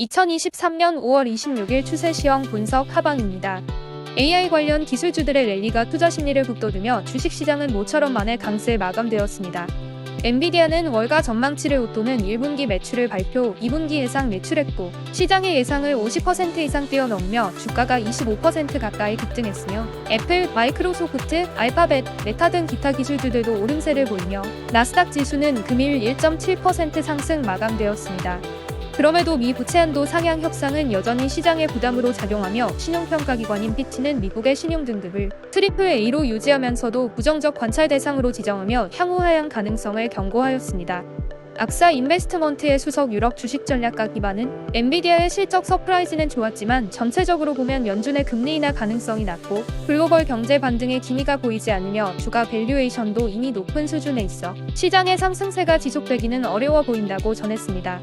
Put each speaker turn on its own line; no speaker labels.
2023년 5월 26일 추세 시황 분석 하방입니다. AI 관련 기술주들의 랠리가 투자 심리를 북돋우며 주식시장은 모처럼 만에 강세에 마감되었습니다. 엔비디아는 월가 전망치를 웃도는 1분기 매출을 발표, 2분기 예상 매출했고 시장의 예상을 50% 이상 뛰어넘으며 주가가 25% 가까이 급등했으며 애플, 마이크로소프트, 알파벳, 메타 등 기타 기술주들도 오름세를 보이며 나스닥 지수는 금일 1.7% 상승 마감되었습니다. 그럼에도 미 부채 한도 상향 협상은 여전히 시장의 부담으로 작용하며 신용평가기관인 피치는 미국의 신용 등급을 트리플 A로 유지하면서도 부정적 관찰 대상으로 지정하며 향후 하향 가능성을 경고하였습니다. 악사 인베스트먼트의 수석 유럽 주식 전략가 기반은 엔비디아의 실적 서프라이즈는 좋았지만 전체적으로 보면 연준의 금리 인하 가능성이 낮고 글로벌 경제 반등의 기미가 보이지 않으며 주가 밸류에이션도 이미 높은 수준에 있어 시장의 상승세가 지속되기는 어려워 보인다고 전했습니다.